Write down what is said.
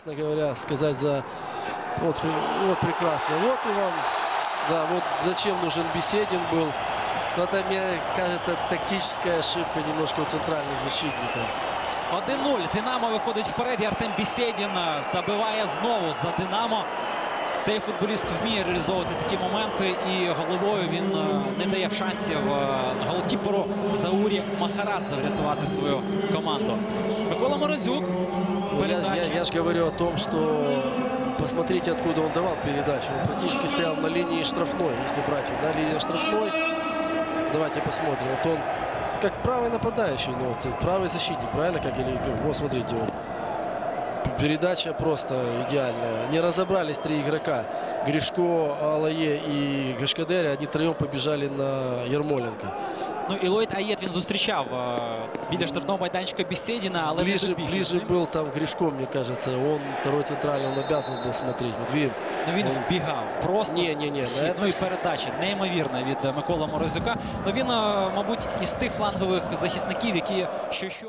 честно говоря, сказать за... Вот, х- вот прекрасно. Вот и вам. Да, вот зачем нужен Беседин был. Но это, мне кажется, тактическая ошибка немножко у центральных защитников. 1-0. Динамо виходить вперед. І Артем Бісєдін е, забиває знову за Динамо. Цей футболіст вміє реалізовувати такі моменти, і головою він е, не дає шансів е, голкіперу Заурі Махарадзе врятувати свою команду. Микола Морозюк. я, я, я же говорю о том, что посмотрите, откуда он давал передачу. Он практически стоял на линии штрафной, если брать. Да, линия штрафной. Давайте посмотрим. Вот он как правый нападающий, ну, вот, правый защитник, правильно? Как или? Вот смотрите, он. Передача просто идеальная. Не разобрались три игрока. Гришко, Алае и Гашкадери. Они троем побежали на Ермоленко. Ну і Ллойд Аєт він зустрічав е, біля штрафного майданчика Бісєдіна, але ближе, не добіг. ближе был там Гришко, мне кажется. Он второй центральный, он обязан был смотреть. Вот видим. Ну, він Он- вбігав просто. Ні, ні, ні, Хід. на Ну і це- передача неймовірна від е, Миколи Морозюка. Ну він, е, мабуть, із тих флангових захисників, які що що.